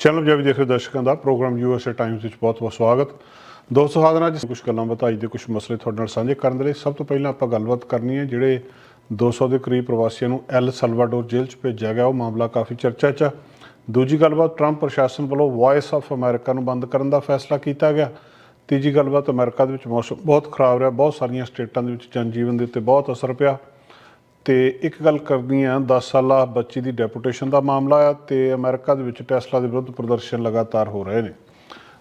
Channel Punjabi ਦੇਖ ਰਹੇ ਦਰਸ਼ਕਾਂ ਦਾ ਪ੍ਰੋਗਰਾਮ ਯੂਐਸਏ ਟਾਈਮਸ ਵਿੱਚ ਬਹੁਤ-ਬਹੁਤ ਸਵਾਗਤ। ਦੋਸਤੋ ਹਾਜ਼ਰ ਅੱਜ ਕੁਝ ਗੱਲਾਂ ਬਤਾਈ ਦੇ ਕੁਝ ਮਸਲੇ ਤੁਹਾਡੇ ਨਾਲ ਸਾਂਝੇ ਕਰਨ ਦੇ ਲਈ। ਸਭ ਤੋਂ ਪਹਿਲਾਂ ਆਪਾਂ ਗੱਲਬਾਤ ਕਰਨੀ ਹੈ, ਜਿਹੜੇ 200 ਦੇ ਕਰੀਬ ਪ੍ਰਵਾਸੀਆਂ ਨੂੰ ਐਲ ਸਲਵਾਡੋਰ ਜੇਲ੍ਹ 'ਚ ਭੇਜਿਆ ਗਿਆ, ਉਹ ਮਾਮਲਾ ਕਾਫੀ ਚਰਚਾ 'ਚ ਆ। ਦੂਜੀ ਗੱਲਬਾਤ, ਟਰੰਪ ਪ੍ਰਸ਼ਾਸਨ ਵੱਲੋਂ ਵਾਇਸ ਆਫ ਅਮਰੀਕਾ ਨੂੰ ਬੰਦ ਕਰਨ ਦਾ ਫੈਸਲਾ ਕੀਤਾ ਗਿਆ। ਤੀਜੀ ਗੱਲਬਾਤ, ਅਮਰੀਕਾ ਦੇ ਵਿੱਚ ਮੌਸਮ ਬਹੁਤ ਖਰਾਬ ਰਿਹਾ, ਬਹੁਤ ਸਾਰੀਆਂ ਸਟੇਟਾਂ ਦੇ ਵਿੱਚ ਜਨਜੀਵਨ ਦੇ ਉੱਤੇ ਬਹੁਤ ਅਸਰ ਪਿਆ। ਤੇ ਇੱਕ ਗੱਲ ਕਰਨੀ ਆ 10 ਸਾਲਾ ਬੱਚੀ ਦੀ ਡੈਪੂਟੇਸ਼ਨ ਦਾ ਮਾਮਲਾ ਆ ਤੇ ਅਮਰੀਕਾ ਦੇ ਵਿੱਚ ਟੈਸਲਾ ਦੇ ਵਿਰੁੱਧ ਪ੍ਰਦਰਸ਼ਨ ਲਗਾਤਾਰ ਹੋ ਰਹੇ ਨੇ।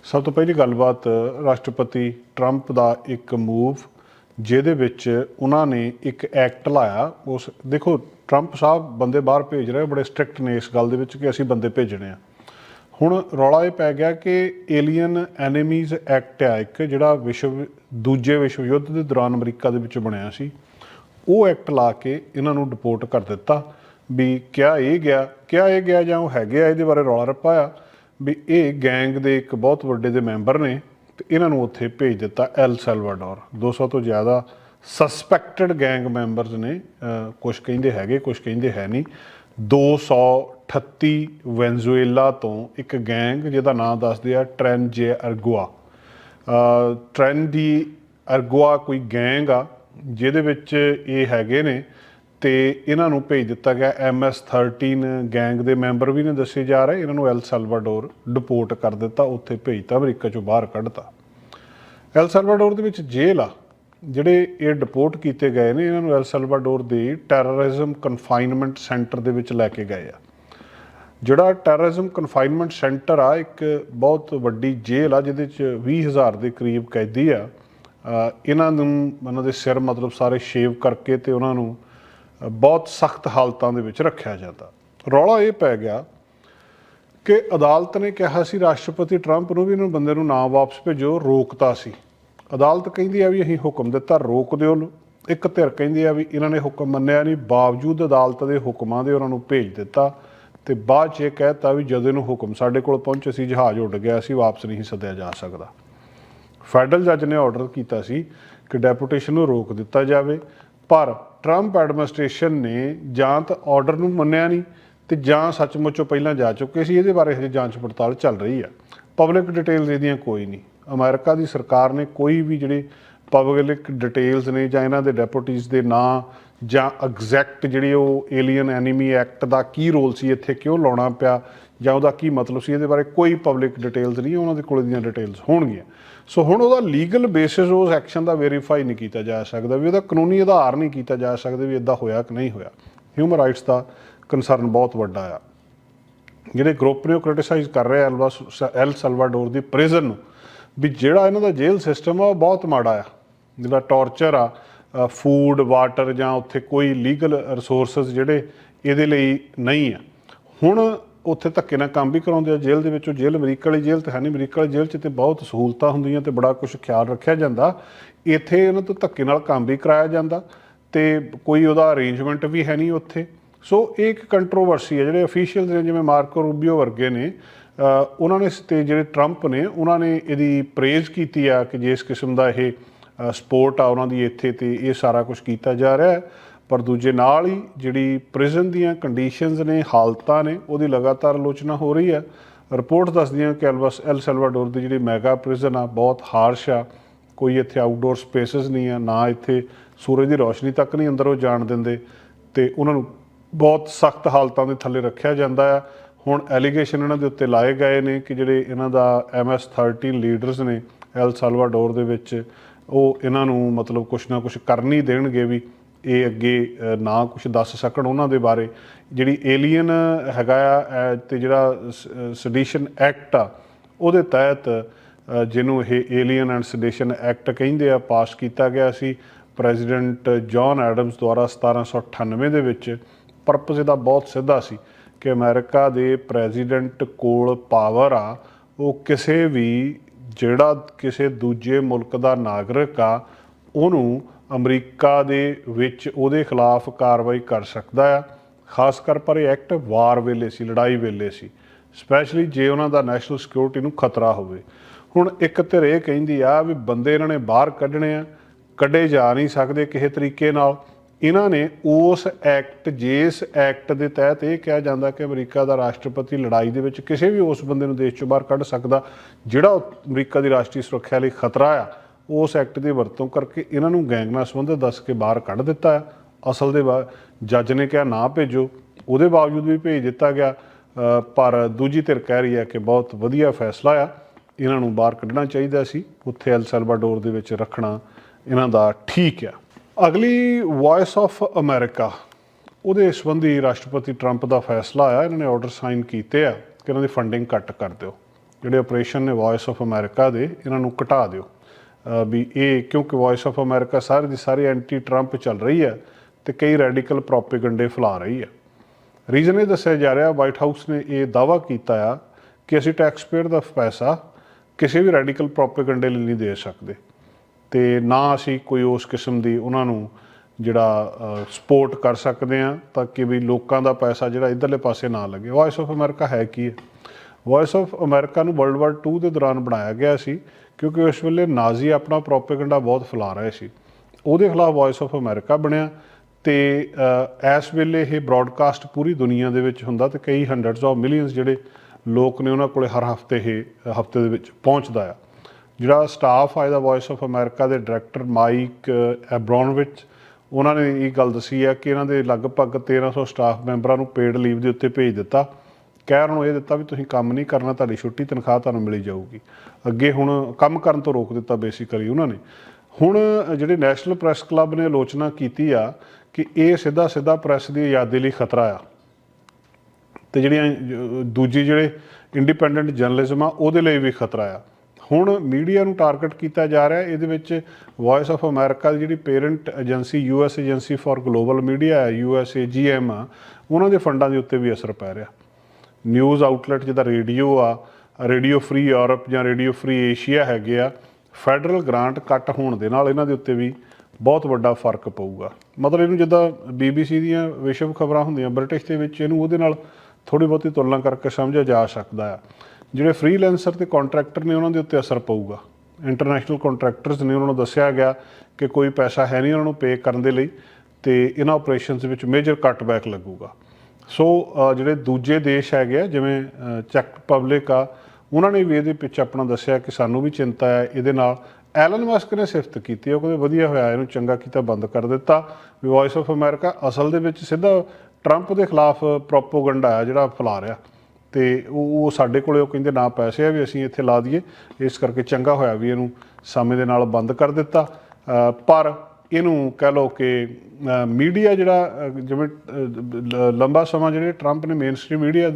ਸਭ ਤੋਂ ਪਹਿਲੀ ਗੱਲਬਾਤ, ਰਾਸ਼ਟਰਪਤੀ ਟਰੰਪ ਦਾ ਇੱਕ ਮੂਵ, ਜਿਹਦੇ ਵਿੱਚ ਉਹਨਾਂ ਨੇ ਇੱਕ ਐਕਟ ਲਾਇਆ। ਉਸ, ਦੇਖੋ, ਟਰੰਪ ਸਾਹਿਬ ਬੰਦੇ ਬਾਹਰ ਭੇਜ ਰਹੇ, ਬੜੇ ਸਟ੍ਰਿਕਟ ਨੇ ਇਸ ਗੱਲ ਦੇ ਵਿੱਚ ਕਿ ਅਸੀਂ ਬੰਦੇ ਭੇਜਣੇ ਆ। ਹੁਣ ਰੌਲਾ ਇਹ ਪੈ ਗਿਆ ਕਿ ਏਲੀਅਨ ਐਨੀਮੀਜ਼ ਐਕਟ ਆ ਇੱਕ, ਜਿਹੜਾ ਵਿਸ਼ਵ, ਦੂਜੇ ਵਿਸ਼ਵ ਯੁੱਧ ਦੇ ਦੌਰਾਨ ਅਮਰੀਕਾ ਦੇ ਵਿੱਚ ਬਣਿਆ ਸੀ। ਉਹ ਐਕਟ ਲਾ ਕੇ ਇਹਨਾਂ ਨੂੰ ਡਿਪੋਰਟ ਕਰ ਦਿੱਤਾ ਵੀ ਕਿਆ ਇਹ ਗਿਆ, ਕਿਆ ਇਹ ਗਿਆ ਜਾਂ ਉਹ ਹੈਗੇ ਆ ਇਹਦੇ ਬਾਰੇ ਰੌਲਾ ਰੱਪਾ ਆ? ਵੀ ਇਹ ਗੈਂਗ ਦੇ ਇੱਕ ਬਹੁਤ ਵੱਡੇ ਦੇ ਮੈਂਬਰ ਨੇ ਤੇ ਇਹਨਾਂ ਨੂੰ ਉੱਥੇ ਭੇਜ ਦਿੱਤਾ ਐਲ ਸੈਲਵਾਡੋਰ। 200 ਤੋਂ ਜ਼ਿਆਦਾ ਸਸਪੈਕਟਡ ਗੈਂਗ ਮੈਂਬਰਸ ਨੇ ਕੁਝ ਕਹਿੰਦੇ ਹੈਗੇ ਕੁਝ ਕਹਿੰਦੇ ਹੈ ਨਹੀਂ। 238 ਵੈਨਜ਼ੂਏਲਾ ਤੋਂ ਇੱਕ ਗੈਂਗ ਜਿਹਦਾ ਨਾਮ ਦੱਸਦੇ ਆ ਟ੍ਰੈਨ ਜੇ ਅਰਗੁਆ। ਟ੍ਰੈਨ ਦੀ ਅਰਗੁਆ ਕੋਈ ਗੈਂਗ ਆ ਜਿਹਦੇ ਵਿੱਚ ਇਹ ਹੈਗੇ ਨੇ ਤੇ ਇਹਨਾਂ ਨੂੰ ਭੇਜ ਦਿੱਤਾ ਗਿਆ MS13 ਗੈਂਗ ਦੇ ਮੈਂਬਰ ਵੀ ਨੇ ਦੱਸੇ ਜਾ ਰਹੇ। ਇਹਨਾਂ ਨੂੰ ਐਲ ਸਲਵਾਡੋਰ ਡਿਪੋਰਟ ਕਰ ਦਿੱਤਾ, ਉੱਥੇ ਭੇਜਤਾ, ਅਮਰੀਕਾ ਚੋਂ ਬਾਹਰ ਕੱਢਤਾ। ਐਲ ਸਲਵਾਡੋਰ ਦੇ ਵਿੱਚ ਜੇਲ੍ਹ ਆ, ਜਿਹੜੇ ਇਹ ਡਿਪੋਰਟ ਕੀਤੇ ਗਏ ਨੇ, ਇਹਨਾਂ ਨੂੰ ਐਲ ਸਲਵਾਡੋਰ ਦੇ ਟੈਰਰਿਜ਼ਮ ਕਨਫਾਈਨਮੈਂਟ ਸੈਂਟਰ ਦੇ ਵਿੱਚ ਲੈ ਕੇ ਗਏ ਆ। ਜਿਹੜਾ ਟੈਰਰਿਜ਼ਮ ਕਨਫਾਈਨਮੈਂਟ ਸੈਂਟਰ ਆ, ਇੱਕ ਬਹੁਤ ਵੱਡੀ ਜੇਲ੍ਹ ਆ, ਜਿਹਦੇ ਚ 20000 ਦੇ ਕਰੀਬ ਕੈਦੀ ਆ। ਇਹਨਾਂ ਨੂੰ, ਉਹਨਾਂ ਦੇ ਸਿਰ ਮਤਲਬ ਸਾਰੇ ਸ਼ੇਵ ਕਰਕੇ ਤੇ ਉਹਨਾਂ ਨੂੰ ਬਹੁਤ ਸਖਤ ਹਾਲਤਾਂ ਦੇ ਵਿੱਚ ਰੱਖਿਆ ਜਾਂਦਾ। ਰੌਲਾ ਇਹ ਪੈ ਗਿਆ ਕਿ ਅਦਾਲਤ ਨੇ ਕਿਹਾ ਸੀ, ਰਾਸ਼ਟਰਪਤੀ ਟਰੰਪ ਨੂੰ ਵੀ ਇਹਨਾਂ ਬੰਦੇ ਨੂੰ ਨਾ ਵਾਪਸ ਭੇਜੋ ਰੋਕਤਾ ਸੀ। ਅਦਾਲਤ ਕਹਿੰਦੀ ਆ ਵੀ ਅਸੀਂ ਹੁਕਮ ਦਿੱਤਾ, ਰੋਕ ਦਿਓ ਇੱਕ ਧਿਰ ਕਹਿੰਦੀ ਆ ਵੀ ਇਹਨਾਂ ਨੇ ਹੁਕਮ ਮੰਨਿਆ ਨਹੀਂ, ਬਾਵਜੂਦ ਅਦਾਲਤ ਦੇ ਹੁਕਮਾਂ ਦੇ ਉਹਨਾਂ ਨੂੰ ਭੇਜ ਦਿੱਤਾ ਤੇ ਬਾਅਦ 'ਚ ਇਹ ਕਹਿਤਾ ਵੀ ਜਦੋਂ ਇਹਨੂੰ ਹੁਕਮ ਸਾਡੇ ਕੋਲ ਪਹੁੰਚੇ ਸੀ, ਜਹਾਜ਼ ਉੱਡ ਗਿਆ ਸੀ, ਵਾਪਸ ਨਹੀਂ ਸੱਦਿਆ ਜਾ ਸਕਦਾ। ਫੈਡਰਲ ਜੱਜ ਨੇ ਆਰਡਰ ਕੀਤਾ ਸੀ ਕਿ ਡੈਪੂਟੇਸ਼ਨ ਨੂੰ ਰੋਕ ਦਿੱਤਾ ਜਾਵੇ, ਪਰ ਟਰੰਪ ਐਡਮਿਨਿਸਟ੍ਰੇਸ਼ਨ ਨੇ ਜਾਂ ਤਾਂ ਆਰਡਰ ਨੂੰ ਮੰਨਿਆ ਨਹੀਂ ਤੇ ਜਾਂ ਸੱਚਮੁੱਚੋਂ ਪਹਿਲਾਂ ਜਾ ਚੁੱਕੇ ਸੀ, ਇਹਦੇ ਬਾਰੇ ਹਜੇ ਜਾਂਚ ਪੜਤਾਲ ਚੱਲ ਰਹੀ ਆ। ਪਬਲਿਕ ਡਿਟੇਲਸ ਇਹਦੀਆਂ ਕੋਈ ਨਹੀਂ। ਅਮਰੀਕਾ ਦੀ ਸਰਕਾਰ ਨੇ ਕੋਈ ਵੀ ਜਿਹੜੇ ਪਬਲਿਕ ਡਿਟੇਲਸ ਨੇ ਜਾਂ ਇਹਨਾਂ ਦੇ ਡੈਪੂਟੀਜ਼ ਦੇ ਨਾਂ ਜਾਂ ਐਗਜ਼ੈਕਟ ਜਿਹੜੀ ਉਹ ਏਲੀਅਨ ਐਨੀਮੀ ਐਕਟ ਦਾ ਕੀ ਰੋਲ ਸੀ, ਇੱਥੇ ਕਿਉਂ ਲਾਉਣਾ ਪਿਆ ਜਾਂ ਉਹਦਾ ਕੀ ਮਤਲਬ ਸੀ, ਇਹਦੇ ਬਾਰੇ ਕੋਈ ਪਬਲਿਕ ਡਿਟੇਲਸ ਨਹੀਂ, ਉਹਨਾਂ ਦੇ ਕੋਲ ਦੀਆਂ ਡਿਟੇਲਸ ਹੋਣਗੀਆਂ। ਸੋ ਹੁਣ ਉਹਦਾ ਲੀਗਲ ਬੇਸਿਸ ਉਸ ਐਕਸ਼ਨ ਦਾ ਵੈਰੀਫਾਈ ਨਹੀਂ ਕੀਤਾ ਜਾ ਸਕਦਾ ਵੀ ਉਹਦਾ ਕਾਨੂੰਨੀ ਆਧਾਰ ਨਹੀਂ ਕੀਤਾ ਜਾ ਸਕਦਾ ਵੀ ਇਦਾਂ ਹੋਇਆ ਕਿ ਨਹੀਂ ਹੋਇਆ। ਹਿਊਮਨ ਰਾਈਟਸ ਦਾ ਕਨਸਰਨ ਬਹੁਤ ਵੱਡਾ ਆ। ਜਿਹੜੇ ਗਰੁੱਪ ਨੇ ਉਹ ਕ੍ਰਿਟਿਸਾਈਜ਼ ਕਰ ਰਹੇ ਆ ਐਲਵਾ ਐਲ ਸਲਵਾਡੋਰ ਦੀ ਪ੍ਰਿਜ਼ਨ ਨੂੰ। ਵੀ ਜਿਹੜਾ ਇਹਨਾਂ ਦਾ ਜੇਲ੍ਹ ਸਿਸਟਮ ਆ, ਉਹ ਬਹੁਤ ਮਾੜਾ ਆ। ਜਿਹੜਾ ਟੌਰਚਰ ਆ ਫੂਡ ਵਾਟਰ ਜਾਂ ਉੱਥੇ ਕੋਈ ਲੀਗਲ ਰਿਸੋਰਸਸ ਜਿਹੜੇ ਇਹਦੇ ਲਈ ਨਹੀਂ ਆ। ਹੁਣ ਉੱਥੇ ਧੱਕੇ ਨਾਲ ਕੰਮ ਵੀ ਕਰਾਉਂਦੇ ਆ, ਜੇਲ੍ਹ ਦੇ ਵਿੱਚੋਂ ਜੇਲ੍ਹ, ਅਮਰੀਕਾ ਵਾਲੀ ਜੇਲ੍ਹ ਤੇ ਹੈ ਨਹੀਂ, ਅਮਰੀਕਾ ਵਾਲੀ ਜੇਲ੍ਹ 'ਚ ਤੇ ਬਹੁਤ ਸਹੂਲਤਾਂ ਹੁੰਦੀਆਂ ਤੇ ਬੜਾ ਕੁਝ ਖਿਆਲ ਰੱਖਿਆ ਜਾਂਦਾ। ਇੱਥੇ ਇਹਨਾਂ ਤੋਂ ਧੱਕੇ ਨਾਲ ਕੰਮ ਵੀ ਕਰਾਇਆ ਜਾਂਦਾ ਤੇ ਕੋਈ ਉਹਦਾ ਅਰੇਂਜਮੈਂਟ ਵੀ ਹੈ ਨਹੀਂ ਉੱਥੇ। ਸੋ ਇਹ ਇੱਕ ਕੰਟਰੋਵਰਸੀ ਹੈ, ਜਿਹੜੇ ਅਫੀਸ਼ੀਅਲਸ ਨੇ ਜਿਵੇਂ ਮਾਰਕੋ ਰੂਬੀਓ ਵਰਗੇ ਨੇ ਉਹਨਾਂ ਨੇ ਤੇ ਜਿਹੜੇ ਟਰੰਪ ਨੇ, ਉਹਨਾਂ ਨੇ ਇਹਦੀ ਪ੍ਰੇਜ਼ ਕੀਤੀ ਆ ਕਿ ਜਿਸ ਕਿਸਮ ਦਾ ਇਹ ਸਪੋਰਟ ਆ ਉਹਨਾਂ ਦੀ ਇੱਥੇ ਤੇ ਇਹ ਸਾਰਾ ਕੁਝ ਕੀਤਾ ਜਾ ਰਿਹਾ ਹੈ। ਪਰ ਦੂਜੇ ਨਾਲ ਹੀ ਜਿਹੜੀ ਪ੍ਰਿਜ਼ਨ ਦੀਆਂ ਕੰਡੀਸ਼ਨਸ ਨੇ, ਹਾਲਤਾਂ ਨੇ, ਉਹਦੀ ਲਗਾਤਾਰ ਆਲੋਚਨਾ ਹੋ ਰਹੀ ਹੈ। ਰਿਪੋਰਟ ਦੱਸਦੀਆਂ ਕਿ ਐਲਵਸ ਐਲ ਸੈਲਵਾਡੋਰ ਦੀ ਜਿਹੜੀ ਮੈਗਾ ਪ੍ਰਿਜ਼ਨ ਆ, ਬਹੁਤ ਹਾਰਸ਼ ਆ। ਕੋਈ ਇੱਥੇ ਆਊਟਡੋਰ ਸਪੇਸਸ ਨਹੀਂ ਆ, ਨਾ ਇੱਥੇ ਸੂਰਜ ਦੀ ਰੋਸ਼ਨੀ ਤੱਕ ਨਹੀਂ ਅੰਦਰ ਉਹ ਜਾਣ ਦਿੰਦੇ ਤੇ ਉਹਨਾਂ ਨੂੰ ਬਹੁਤ ਸਖਤ ਹਾਲਤਾਂ ਦੇ ਥੱਲੇ ਰੱਖਿਆ ਜਾਂਦਾ ਆ। ਹੁਣ ਐਲੀਗੇਸ਼ਨ ਇਹਨਾਂ ਦੇ ਉੱਤੇ ਲਾਏ ਗਏ ਨੇ ਕਿ ਜਿਹੜੇ ਇਹਨਾਂ ਦਾ MS13 ਲੀਡਰਸ ਨੇ, ਐਲ ਸਾਲਵਾਡੋਰ ਦੇ ਵਿੱਚ, ਉਹ ਇਹਨਾਂ ਨੂੰ ਮਤਲਬ ਕੁਛ ਨਾ ਕੁਛ ਕਰ ਨਹੀਂ ਦੇਣਗੇ ਵੀ। ਇਹ ਅੱਗੇ ਨਾ ਕੁਛ ਦੱਸ ਸਕਣ ਉਹਨਾਂ ਦੇ ਬਾਰੇ। ਜਿਹੜੀ ਏਲੀਅਨ ਹੈਗਾ ਆ ਅ, ਤੇ ਜਿਹੜਾ ਸੈਡੀਸ਼ਨ ਐਕਟ ਆ ਉਹਦੇ ਤਹਿਤ ਜਿਹਨੂੰ ਇਹ ਏਲੀਅਨ ਐਂਡ ਸੈਡੀਸ਼ਨ ਐਕਟ ਕਹਿੰਦੇ ਆ ਪਾਸ ਕੀਤਾ ਗਿਆ ਸੀ ਪ੍ਰੈਜ਼ੀਡੈਂਟ ਜੌਨ ਐਡਮਸ ਦੁਆਰਾ 1798 ਦੇ ਵਿੱਚ। ਪਰਪਸ ਇਹਦਾ ਬਹੁਤ ਸਿੱਧਾ ਸੀ ਕਿ ਅਮਰੀਕਾ ਦੇ ਪ੍ਰੈਜ਼ੀਡੈਂਟ ਕੋਲ ਪਾਵਰ ਆ ਉਹ ਕਿਸੇ ਵੀ ਜਿਹੜਾ ਕਿਸੇ ਦੂਜੇ ਮੁਲਕ ਦਾ ਨਾਗਰਿਕ ਆ ਉਹਨੂੰ ਅਮਰੀਕਾ ਦੇ ਵਿੱਚ ਉਹਦੇ ਖਿਲਾਫ ਕਾਰਵਾਈ ਕਰ ਸਕਦਾ ਆ। ਖਾਸ ਕਰ ਪਰ ਇਹ ਐਕਟ ਵਾਰ ਵੇਲੇ ਸੀ, ਲੜਾਈ ਵੇਲੇ ਸੀ। ਸਪੈਸ਼ਲੀ ਜੇ ਉਹਨਾਂ ਦਾ ਨੈਸ਼ਨਲ ਸਿਕਿਉਰਿਟੀ ਨੂੰ ਖਤਰਾ ਹੋਵੇ। ਹੁਣ ਇੱਕ ਧਿਰ ਇਹ ਕਹਿੰਦੀ ਆ ਵੀ ਬੰਦੇ ਇਹਨਾਂ ਨੇ ਬਾਹਰ ਕੱਢਣੇ ਆ, ਕੱਢੇ ਜਾ ਨਹੀਂ ਸਕਦੇ ਕਿਸੇ ਤਰੀਕੇ ਨਾਲ। ਇਹਨਾਂ ਨੇ ਉਸ ਐਕਟ, ਜਿਸ ਐਕਟ ਦੇ ਤਹਿਤ ਇਹ ਕਿਹਾ ਜਾਂਦਾ ਕਿ ਅਮਰੀਕਾ ਦਾ ਰਾਸ਼ਟਰਪਤੀ ਲੜਾਈ ਦੇ ਵਿੱਚ ਕਿਸੇ ਵੀ ਉਸ ਬੰਦੇ ਨੂੰ ਦੇਸ਼ ਚੋਂ ਬਾਹਰ ਕੱਢ ਸਕਦਾ, ਜਿਹੜਾ ਅਮਰੀਕਾ ਦੀ ਰਾਸ਼ਟਰੀ ਸੁਰੱਖਿਆ ਲਈ ਖਤਰਾ ਆ। ਉਸ ਐਕਟ ਦੀ ਵਰਤੋਂ ਕਰਕੇ ਇਹਨਾਂ ਨੂੰ ਗੈਂਗ ਨਾਲ ਸੰਬੰਧਿਤ ਦੱਸ ਕੇ ਬਾਹਰ ਕੱਢ ਦਿੱਤਾ ਆ ਅਸਲ ਦੇ ਬਾ ਜੱਜ ਨੇ ਕਿਹਾ, ਨਾ ਭੇਜੋ। ਉਹਦੇ ਬਾਵਜੂਦ ਵੀ ਭੇਜ ਦਿੱਤਾ ਗਿਆ। ਪਰ ਦੂਜੀ ਧਿਰ ਕਹਿ ਰਹੀ ਹੈ ਕਿ ਬਹੁਤ ਵਧੀਆ ਫੈਸਲਾ ਆ। ਇਹਨਾਂ ਨੂੰ ਬਾਹਰ ਕੱਢਣਾ ਚਾਹੀਦਾ ਸੀ। ਉੱਥੇ ਐਲ ਸੈਲਵਾਡੋਰ ਦੇ ਵਿੱਚ ਰੱਖਣਾ ਇਹਨਾਂ ਦਾ ਠੀਕ ਆ। ਅਗਲੀ ਵਾਇਸ ਆਫ ਅਮਰੀਕਾ ਉਹਦੇ ਸੰਬੰਧੀ ਰਾਸ਼ਟਰਪਤੀ ਟਰੰਪ ਦਾ ਫੈਸਲਾ ਆਇਆ। ਇਹਨਾਂ ਨੇ ਆਰਡਰ ਸਾਈਨ ਕੀਤੇ ਆ ਕਿ ਇਹਨਾਂ ਦੀ ਫੰਡਿੰਗ ਕੱਟ ਕਰ ਦਿਓ। ਜਿਹੜੇ ਆਪਰੇਸ਼ਨ ਨੇ ਵਾਇਸ ਆਫ ਅਮਰੀਕਾ ਦੇ, ਇਹਨਾਂ ਨੂੰ ਘਟਾ ਦਿਓ। ਵੀ ਇਹ ਕਿਉਂਕਿ ਵਾਇਸ ਆਫ ਅਮਰੀਕਾ ਸਾਰੀ ਦੀ ਸਾਰੀ ਐਂਟੀ ਟਰੰਪ ਚੱਲ ਰਹੀ ਹੈ ਤੇ ਕਈ ਰੈਡੀਕਲ ਪ੍ਰੋਪੇਗੈਂਡੇ ਫੈਲਾ ਰਹੀ ਹੈ। ਰੀਜ਼ਨ ਇਹ ਦੱਸਿਆ ਜਾ ਰਿਹਾ ਵਾਈਟ ਹਾਊਸ ਨੇ ਇਹ ਦਾਵਾ ਕੀਤਾ ਆ ਕਿ ਅਸੀਂ ਟੈਕਸ ਪੇਅਰ ਦਾ ਪੈਸਾ ਕਿਸੇ ਵੀ ਰੈਡੀਕਲ ਪ੍ਰੋਪੇਗੈਂਡੇ ਲਈ ਨਹੀਂ ਦੇ ਸਕਦੇ ਤੇ ਨਾ ਅਸੀਂ ਕੋਈ ਉਸ ਕਿਸਮ ਦੀ ਉਹਨਾਂ ਨੂੰ ਜਿਹੜਾ ਸਪੋਰਟ ਕਰ ਸਕਦੇ ਆ ਤਾਂ ਕਿ ਵੀ ਲੋਕਾਂ ਦਾ ਪੈਸਾ ਜਿਹੜਾ ਇਧਰਲੇ ਪਾਸੇ ਨਾ ਲੱਗੇ। ਵਾਇਸ ਆਫ ਅਮਰੀਕਾ ਹੈ ਕੀ ਹੈ? ਵਾਇਸ ਆਫ ਅਮਰੀਕਾ ਨੂੰ ਵਰਲਡ ਵਾਰ 2 ਦੇ ਦੌਰਾਨ ਬਣਾਇਆ ਗਿਆ ਸੀ, ਕਿਉਂਕਿ ਉਸ ਵੇਲੇ ਨਾਜ਼ੀ ਆਪਣਾ ਪ੍ਰੋਪੇਗੈਂਡਾ ਬਹੁਤ ਫੈਲਾ ਰਹੇ ਸੀ। ਉਹਦੇ ਖਿਲਾਫ ਵਾਇਸ ਆਫ ਅਮਰੀਕਾ ਬਣਿਆ ਤੇ ਇਸ ਵੇਲੇ ਇਹ ਬ੍ਰਾਡਕਾਸਟ ਪੂਰੀ ਦੁਨੀਆ ਦੇ ਵਿੱਚ ਹੁੰਦਾ ਤੇ ਕਈ ਹੰਡਰਡਸ ਆਫ ਮਿਲੀਅਨਸ ਜਿਹੜੇ ਲੋਕ ਨੇ ਉਹਨਾਂ ਕੋਲੇ ਹਰ ਹਫ਼ਤੇ ਇਹ, ਹਫ਼ਤੇ ਦੇ ਵਿੱਚ ਪਹੁੰਚਦਾ ਆ। ਜਿਹੜਾ ਸਟਾਫ ਆ ਇਹਦਾ ਵਾਇਸ ਆਫ ਅਮਰੀਕਾ ਦੇ ਡਾਇਰੈਕਟਰ ਮਾਈਕ ਐਬਰੋਨਵਿਚ ਉਹਨਾਂ ਨੇ ਇਹ ਗੱਲ ਦੱਸੀ ਆ ਕਿ ਇਹਨਾਂ ਦੇ ਲਗਭਗ 1300 ਸਟਾਫ ਮੈਂਬਰਾਂ ਨੂੰ ਪੇਡ ਲੀਵ ਦੇ ਉੱਤੇ ਭੇਜ ਦਿੱਤਾ। ਕਹਿਣ ਨੂੰ ਇਹ ਦਿੱਤਾ ਵੀ ਤੁਸੀਂ ਕੰਮ ਨਹੀਂ ਕਰਨਾ, ਤੁਹਾਡੀ ਛੁੱਟੀ ਤਨਖਾਹ ਤੁਹਾਨੂੰ ਮਿਲੀ ਜਾਊਗੀ। ਅੱਗੇ ਹੁਣ ਕੰਮ ਕਰਨ ਤੋਂ ਰੋਕ ਦਿੱਤਾ ਬੇਸਿਕਲੀ ਉਹਨਾਂ ਨੇ। ਹੁਣ ਜਿਹੜੇ ਨੈਸ਼ਨਲ ਪ੍ਰੈਸ ਕਲੱਬ ਨੇ ਆਲੋਚਨਾ ਕੀਤੀ ਆ ਕਿ ਇਹ ਸਿੱਧਾ ਸਿੱਧਾ ਪ੍ਰੈਸ ਦੀ ਆਜ਼ਾਦੀ ਲਈ ਖਤਰਾ ਆ। ਤੇ ਜਿਹੜੀਆਂ ਦੂਜੀ ਜਿਹੜੇ ਇੰਡੀਪੈਂਡੈਂਟ ਜਰਨਲਿਜ਼ਮ ਆ, ਉਹਦੇ ਲਈ ਵੀ ਖਤਰਾ ਆ। ਹੁਣ ਮੀਡੀਆ ਨੂੰ ਟਾਰਗੇਟ ਕੀਤਾ ਜਾ ਰਿਹਾ, ਇਹਦੇ ਵਿੱਚ ਵਾਇਸ ਆਫ ਅਮਰੀਕਾ ਦੀ ਜਿਹੜੀ parent agency US agency for global media ਹੈ ਯੂਐਸਏ ਜੀਐਮ ਆ, ਉਹਨਾਂ ਦੇ ਫੰਡਾਂ ਦੇ ਉੱਤੇ ਵੀ ਅਸਰ ਪੈ ਰਿਹਾ। ਨਿਊਜ਼ ਆਊਟਲੈਟ ਜਿਹਦਾ ਰੇਡੀਓ ਆ ਰੇਡੀਓ ਫ੍ਰੀ ਯੂਰਪ ਜਾਂ ਰੇਡੀਓ ਫ੍ਰੀ ਏਸ਼ੀਆ ਹੈਗੇ ਆ ਫੈਡਰਲ ਗ੍ਰਾਂਟ ਕੱਟ ਹੋਣ ਦੇ ਨਾਲ ਇਹਨਾਂ ਦੇ ਉੱਤੇ ਵੀ ਬਹੁਤ ਵੱਡਾ ਫ਼ਰਕ ਪਊਗਾ। ਮਤਲਬ ਇਹਨੂੰ ਜਿੱਦਾਂ ਬੀਬੀਸੀ ਦੀਆਂ ਵਿਸ਼ਵ ਖਬਰਾਂ ਹੁੰਦੀਆਂ ਬ੍ਰਿਟਿਸ਼ ਦੇ ਵਿੱਚ ਇਹਨੂੰ ਉਹਦੇ ਨਾਲ ਥੋੜੀ ਬਹੁਤੀ ਤੁਲਨਾ ਕਰਕੇ ਸਮਝਿਆ ਜਾ ਸਕਦਾ ਆ। ਜਿਹੜੇ ਫ੍ਰੀਲੈਂਸਰ ਤੇ ਕੰਟਰੈਕਟਰ ਨੇ ਉਹਨਾਂ ਦੇ ਉੱਤੇ ਅਸਰ ਪਊਗਾ। ਇੰਟਰਨੈਸ਼ਨਲ ਕੰਟਰੈਕਟਰਸ ਨੇ ਉਹਨਾਂ ਨੂੰ ਦੱਸਿਆ ਗਿਆ ਕਿ ਕੋਈ ਪੈਸਾ ਹੈ ਨਹੀਂ ਉਹਨਾਂ ਨੂੰ ਪੇ ਕਰਨ ਦੇ ਲਈ ਤੇ ਇਹਨਾਂ ਆਪਰੇਸ਼ਨਸ ਵਿੱਚ ਮੇਜਰ ਕੱਟਬੈਕ ਲੱਗੂਗਾ। ਸੋ ਜਿਹੜੇ ਦੂਜੇ ਦੇਸ਼ ਹੈਗੇ ਆ ਜਿਵੇਂ ਅ, ਚੈਕ ਰਿਪਬਲਿਕ ਆ ਉਹਨਾਂ ਨੇ ਵੀ ਇਹਦੇ ਪਿੱਛੇ ਆਪਣਾ ਦੱਸਿਆ ਕਿ ਸਾਨੂੰ ਵੀ ਚਿੰਤਾ ਹੈ। ਇਹਦੇ ਨਾਲ ਐਲਨ ਮਸਕ ਨੇ ਸਿਫਤ ਕੀਤੀ ਉਹ ਕਹਿੰਦੇ ਵਧੀਆ ਹੋਇਆ ਇਹਨੂੰ ਚੰਗਾ ਕੀਤਾ ਬੰਦ ਕਰ ਦਿੱਤਾ। ਵੀ ਵਾਇਸ ਆਫ ਅਮਰੀਕਾ ਅਸਲ ਦੇ ਵਿੱਚ ਸਿੱਧਾ ਟਰੰਪ ਦੇ ਖਿਲਾਫ ਪ੍ਰੋਪੋਗੈਂਡਾ ਆ ਜਿਹੜਾ ਫੈਲਾ ਰਿਹਾ। ਤੇ ਉਹ ਉਹ ਸਾਡੇ ਕੋਲੇ ਉਹ ਕਹਿੰਦੇ ਨਾ ਪੈਸੇ ਆ ਵੀ ਅਸੀਂ ਇੱਥੇ ਲਾ ਦਈਏ। ਇਸ ਕਰਕੇ ਚੰਗਾ ਹੋਇਆ ਵੀ ਇਹਨੂੰ ਸਮੇਂ ਦੇ ਨਾਲ ਬੰਦ ਕਰ ਦਿੱਤਾ। ਪਰ ਇਹਨੂੰ ਕਹਿ ਲਓ ਕਿ ਮੀਡੀਆ ਜਿਹੜਾ ਜਿਵੇਂ ਲ- ਲੰਬਾ ਸਮਾਂ ਜਿਹੜੇ ਟਰੰਪ ਨੇ ਮੇਨ ਸਟ੍ਰੀਮ ਮੀਡੀਆ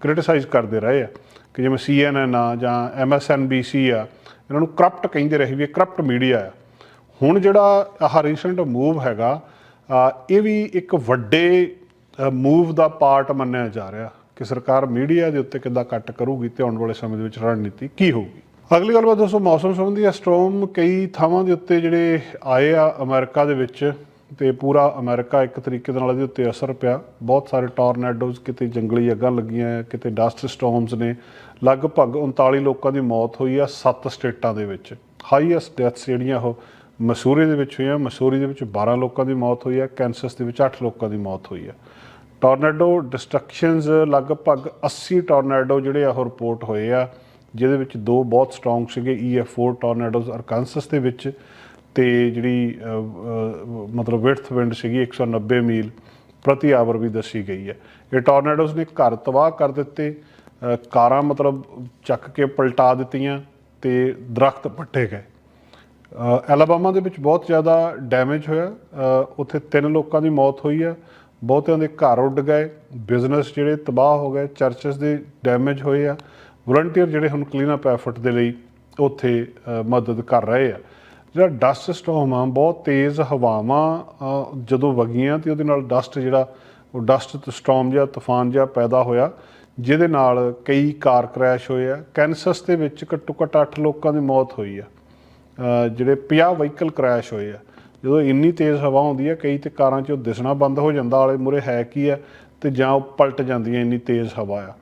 ਕ੍ਰਿਟਿਸਾਈਜ਼ ਕਰਦੇ ਰਹੇ ਆ, ਕਿ ਜਿਵੇਂ CNN ਆ ਜਾਂ MSNBC ਆ, ਇਹਨਾਂ ਨੂੰ ਕਰਪਟ ਕਹਿੰਦੇ ਰਹੇ ਵੀ ਇਹ ਕਰਪਟ ਮੀਡੀਆ ਆ। ਹੁਣ ਜਿਹੜਾ ਆਹ ਰੀਸੈਂਟ ਮੂਵ ਹੈਗਾ ਇਹ ਵੀ ਇੱਕ ਵੱਡੇ ਮੂਵ ਦਾ ਪਾਰਟ ਮੰਨਿਆ ਜਾ ਰਿਹਾ ਕਿ ਸਰਕਾਰ ਮੀਡੀਆ ਦੇ ਉੱਤੇ ਕਿੱਦਾਂ ਕੱਟ ਕਰੂਗੀ ਤੇ ਆਉਣ ਵਾਲੇ ਸਮੇਂ ਦੇ ਵਿੱਚ ਰਣਨੀਤੀ ਕੀ ਹੋਊਗੀ। ਅਗਲੀ ਗੱਲਬਾਤ ਦੋਸਤੋ ਮੌਸਮ ਸੰਬੰਧੀ ਆ ਕਈ ਥਾਵਾਂ ਦੇ ਉੱਤੇ ਜਿਹੜੇ ਆਏ ਆ ਅਮਰੀਕਾ ਦੇ ਵਿੱਚ ਤੇ ਪੂਰਾ ਅਮਰੀਕਾ ਇੱਕ ਤਰੀਕੇ ਦੇ ਨਾਲ ਇਹਦੇ ਉੱਤੇ ਅਸਰ ਪਿਆ। ਬਹੁਤ ਸਾਰੇ ਟੋਰਨੇਡੋਜ਼ ਕਿਤੇ ਜੰਗਲੀ ਅੱਗਾਂ ਲੱਗੀਆਂ, ਕਿਤੇ ਡਸਟ ਸਟਾਰਮਸ ਨੇ। ਲਗਭਗ 39 ਲੋਕਾਂ ਦੀ ਮੌਤ ਹੋਈ ਆ ਸੱਤ ਸਟੇਟਾਂ ਦੇ ਵਿੱਚ। ਹਾਈਐਸਟ ਡੈਥਸ ਜਿਹੜੀਆਂ ਉਹ ਮਸੂਰੀ ਦੇ ਵਿੱਚ ਹੋਈਆਂ। ਮਸੂਰੀ ਦੇ ਵਿੱਚ 12 ਲੋਕਾਂ ਦੀ ਮੌਤ ਹੋਈ ਆ ਕੈਂਸਸ ਦੇ ਵਿੱਚ 8 ਲੋਕਾਂ ਦੀ ਮੌਤ ਹੋਈ ਆ। ਟੋਰਨੇਡੋ ਡਿਸਟਰਕਸ਼ਨਸ ਲਗਭਗ 80 ਟੋਰਨੇਡੋ ਜਿਹੜੇ ਆ ਉਹ ਰਿਪੋਰਟ ਹੋਏ ਆ। ਜਿਹਦੇ ਵਿੱਚ ਦੋ ਬਹੁਤ ਸਟਰੋਂਗ ਸੀਗੇ EF4 ਟੋਰਨੇਡੋਜ਼ ਅਰਕਾਨਸਸ ਦੇ ਵਿੱਚ ਤੇ ਜਿਹੜੀ ਮਤਲਬ ਵਿਡਥ ਵਿੰਡ ਸੀਗੀ 190 ਮੀਲ ਪ੍ਰਤੀ ਆਵਰ ਵੀ ਦੱਸੀ ਗਈ ਹੈ। ਇਹ ਟੋਰਨੇਡੋਜ਼ ਨੇ ਘਰ ਤਬਾਹ ਕਰ ਦਿੱਤੇ ਕਾਰਾਂ ਮਤਲਬ ਚੱਕ ਕੇ ਪਲਟਾ ਦਿੱਤੀਆਂ ਤੇ ਦਰਖਤ ਪੱਟੇ ਗਏ। ਅ, ਐਲਾਬਾਮਾ ਦੇ ਵਿੱਚ ਬਹੁਤ ਜ਼ਿਆਦਾ ਡੈਮੇਜ ਹੋਇਆ। ਉੱਥੇ ਤਿੰਨ ਲੋਕਾਂ ਦੀ ਮੌਤ ਹੋਈ ਹੈ ਬਹੁਤਿਆਂ ਦੇ ਘਰ ਉੱਡ ਗਏ। ਬਿਜ਼ਨਸ ਜਿਹੜੇ ਤਬਾਹ ਹੋ ਗਏ ਚਰਚਸ ਦੇ ਡੈਮੇਜ ਹੋਏ ਆ। ਵਲੰਟੀਅਰ ਜਿਹੜੇ ਹੁਣ ਕਲੀਨ ਅਪ ਐਫਰਟ ਦੇ ਲਈ ਉੱਥੇ ਮਦਦ ਕਰ ਰਹੇ ਆ। ਜਿਹੜਾ ਡਸਟ ਸਟੋਰਮ ਆ, ਬਹੁਤ ਤੇਜ਼ ਹਵਾਵਾਂ ਜਦੋਂ ਵਗੀਆਂ ਤੇ ਉਹਦੇ ਨਾਲ ਡਸਟ ਜਿਹੜਾ, ਉਹ ਡਸਟ ਸਟੋਰਮ ਜਿਹਾ, ਤੂਫਾਨ ਜਿਹਾ ਪੈਦਾ ਹੋਇਆ, ਜਿਹਦੇ ਨਾਲ ਕਈ ਕਾਰ ਕ੍ਰੈਸ਼ ਹੋਏ ਆ। ਕੈਂਸਸ ਦੇ ਵਿੱਚ ਘੱਟੋ ਘੱਟ 8 ਲੋਕਾਂ ਦੀ ਮੌਤ ਹੋਈ ਆ। ਜਿਹੜੇ 50 ਵਹੀਕਲ ਕ੍ਰੈਸ਼ ਹੋਏ ਆ। ਜਦੋਂ ਇੰਨੀ ਤੇਜ਼ ਹਵਾ ਆਉਂਦੀ ਹੈ ਕਈ ਤੇ ਕਾਰਾਂ 'ਚ ਉਹ ਦਿਸਣਾ ਬੰਦ ਹੋ ਜਾਂਦਾ ਆਲੇ ਮੁਰੇ ਹੈ ਕੀ ਹੈ ਤੇ ਜਾਂ ਉਹ ਪਲਟ ਜਾਂਦੀਆਂ ਇੰਨੀ ਤੇਜ਼ ਹਵਾ ਆ।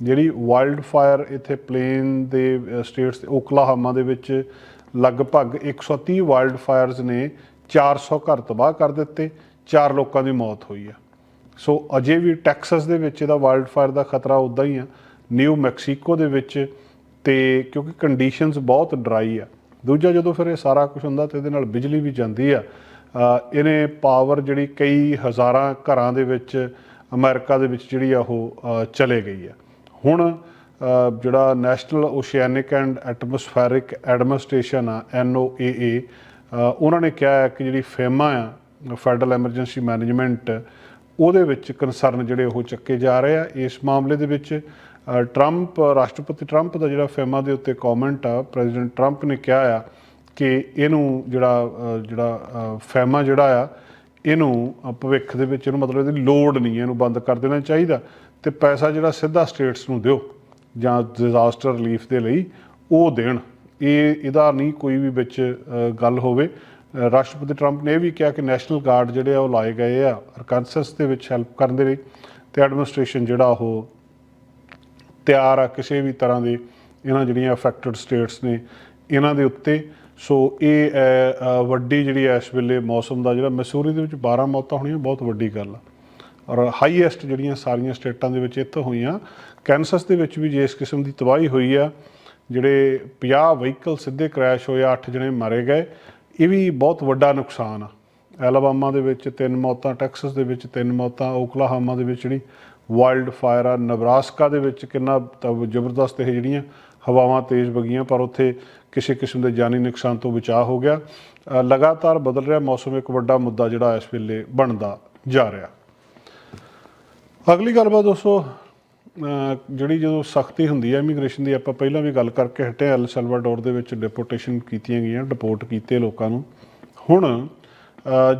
ਜਿਹੜੀ ਵਾਈਲਡ ਫਾਇਰ ਇੱਥੇ ਪਲੇਨ ਦੇ ਸਟੇਟਸ ਓਕਲਾਹਾਮਾ ਦੇ ਵਿੱਚ ਲਗਭਗ 130 ਵਾਈਲਡ ਫਾਇਰਸ ਨੇ 400 ਘਰ ਤਬਾਹ ਕਰ ਦਿੱਤੇ, ਚਾਰ ਲੋਕਾਂ ਦੀ ਮੌਤ ਹੋਈ ਆ। ਸੋ ਅਜੇ ਵੀ ਟੈਕਸਸ ਦੇ ਵਿੱਚ ਇਹਦਾ ਵਾਈਲਡ ਫਾਇਰ ਦਾ ਖਤਰਾ ਉਦਾਂ ਹੀ ਆ। ਨਿਊ ਮੈਕਸੀਕੋ ਦੇ ਵਿੱਚ ਤੇ ਕਿਉਂਕਿ ਕੰਡੀਸ਼ਨਸ ਬਹੁਤ ਡਰਾਈ ਆ। ਦੂਜਾ ਜਦੋਂ ਫਿਰ ਇਹ ਸਾਰਾ ਕੁਝ ਹੁੰਦਾ ਤੇ ਇਹਦੇ ਨਾਲ ਬਿਜਲੀ ਵੀ ਜਾਂਦੀ ਆ ਇਹਨੇ ਪਾਵਰ ਜਿਹੜੀ ਕਈ ਹਜ਼ਾਰਾਂ ਘਰਾਂ ਦੇ ਵਿੱਚ ਅਮਰੀਕਾ ਦੇ ਵਿੱਚ ਜਿਹੜੀ ਆ ਉਹ ਚਲੇ ਗਈ ਆ। ਹੁਣ ਜਿਹੜਾ national oceanic and atmospheric administration ਆ NOAA ਅ, ਉਹਨਾਂ ਨੇ ਕਿਹਾ ਹੈ ਕਿ ਜਿਹੜੀ ਫੇਮਾ ਆ ਫੈਡਰਲ ਐਮਰਜੈਂਸੀ ਮੈਨੇਜਮੈਂਟ ਉਹਦੇ ਵਿੱਚ ਕਨਸਰਨ ਜਿਹੜੇ ਉਹ ਚੱਕੇ ਜਾ ਰਹੇ ਆ। ਇਸ ਮਾਮਲੇ ਦੇ ਵਿੱਚ ਟਰੰਪ ਰਾਸ਼ਟਰਪਤੀ ਟਰੰਪ ਦਾ ਜਿਹੜਾ ਫੇਮਾ ਦੇ ਉੱਤੇ ਕਮੈਂਟ ਆ ਪ੍ਰੈਜ਼ੀਡੈਂਟ ਟਰੰਪ ਨੇ ਕਿਹਾ ਆ ਕਿ ਇਹਨੂੰ ਜਿਹੜਾ ਜਿਹੜਾ ਅ, ਫੇਮਾ ਜਿਹੜਾ ਆ ਇਹਨੂੰ ਭਵਿੱਖ ਦੇ ਵਿੱਚ ਇਹਨੂੰ ਮਤਲਬ ਇਹਦੀ ਲੋੜ ਨਹੀਂ ਹੈ, ਇਹਨੂੰ ਬੰਦ ਕਰ ਦੇਣਾ ਚਾਹੀਦਾ। ਤੇ ਪੈਸਾ ਜਿਹੜਾ ਸਿੱਧਾ ਸਟੇਟਸ ਨੂੰ ਦਿਓ ਜਾਂ ਡਿਜ਼ਾਸਟਰ ਰਿਲੀਫ ਦੇ ਲਈ, ਉਹ ਦੇਣ। ਇਹ ਇਹਦਾ ਨਹੀਂ ਕੋਈ ਵੀ ਵਿੱਚ ਗੱਲ ਹੋਵੇ। ਰਾਸ਼ਟਰਪਤੀ ਟਰੰਪ ਨੇ ਇਹ ਵੀ ਕਿਹਾ ਕਿ ਨੈਸ਼ਨਲ ਗਾਰਡ ਜਿਹੜੇ ਆ ਉਹ ਲਾਏ ਗਏ ਆ ਅਰਕਾਨਸਸ ਦੇ ਵਿੱਚ ਹੈਲਪ ਕਰਨ ਦੇ ਲਈ ਤੇ ਐਡਮਿਨਿਸਟ੍ਰੇਸ਼ਨ ਜਿਹੜਾ ਉਹ ਤਿਆਰ ਆ ਕਿਸੇ ਵੀ ਤਰ੍ਹਾਂ ਦੇ ਇਹਨਾਂ ਜਿਹੜੀਆਂ ਅਫੈਕਟਡ ਸਟੇਟਸ ਨੇ ਇਹਨਾਂ ਦੇ ਉੱਤੇ। ਸੋ ਇਹ ਵੱਡੀ ਜਿਹੜੀ ਇਸ ਵੇਲੇ ਮੌਸਮ ਦਾ ਜਿਹੜਾ, ਮਸੂਰੀ ਦੇ ਵਿੱਚ 12 ਮੌਤਾਂ ਹੋਣੀਆਂ, ਬਹੁਤ ਵੱਡੀ ਗੱਲ ਆ। ਔਰ ਹਾਈਐਸਟ ਜਿਹੜੀਆਂ ਸਾਰੀਆਂ ਸਟੇਟਾਂ ਦੇ ਵਿੱਚ ਇੱਥੇ ਹੋਈਆਂ ਕੈਂਸਸ ਦੇ ਵਿੱਚ ਵੀ ਜੇ ਇਸ ਕਿਸਮ ਦੀ ਤਬਾਹੀ ਹੋਈ ਆ, ਜਿਹੜੇ 50 ਵਹੀਕਲ ਸਿੱਧੇ ਕ੍ਰੈਸ਼ ਹੋਏ 8 ਜਣੇ ਮਾਰੇ ਗਏ, ਇਹ ਵੀ ਬਹੁਤ ਵੱਡਾ ਨੁਕਸਾਨ ਆ। ਐਲਬਾਮਾ ਦੇ ਵਿੱਚ ਤਿੰਨ ਮੌਤਾਂ ਟੈਕਸਸ ਦੇ ਵਿੱਚ ਤਿੰਨ ਮੌਤਾਂ ਓਕਲਾਹਾਮਾ ਦੇ ਵਿੱਚ ਜਿਹੜੀ ਵਾਈਲਡ ਫਾਇਰ ਆ ਨਬਰਾਸਕਾ ਦੇ ਵਿੱਚ ਕਿੰਨਾ ਤ- ਜ਼ਬਰਦਸਤ ਇਹ ਜਿਹੜੀਆਂ ਹਵਾਵਾਂ ਤੇਜ਼ ਵਗੀਆਂ, ਪਰ ਉੱਥੇ ਕਿਸੇ ਕਿਸਮ ਦੇ ਜਾਨੀ ਨੁਕਸਾਨ ਤੋਂ ਬਚਾਅ ਹੋ ਗਿਆ। ਲਗਾਤਾਰ ਬਦਲ ਰਿਹਾ ਮੌਸਮ, ਇੱਕ ਵੱਡਾ ਮੁੱਦਾ ਜਿਹੜਾ ਇਸ ਵੇਲੇ ਬਣਦਾ ਜਾ ਰਿਹਾ। ਅਗਲੀ ਗੱਲਬਾਤ ਦੋਸਤੋ ਜਿਹੜੀ ਜਦੋਂ ਸਖਤੀ ਹੁੰਦੀ ਹੈ ਇਮੀਗ੍ਰੇਸ਼ਨ ਦੀ, ਆਪਾਂ ਪਹਿਲਾਂ ਵੀ ਗੱਲ ਕਰਕੇ ਹਟੇ ਐਲ ਸੈਲਵਾਡੋਰ ਦੇ ਵਿੱਚ ਡਿਪੋਰਟੇਸ਼ਨ ਕੀਤੀਆਂ ਗਈਆਂ ਡਿਪੋਰਟ ਕੀਤੇ ਲੋਕਾਂ ਨੂੰ। ਹੁਣ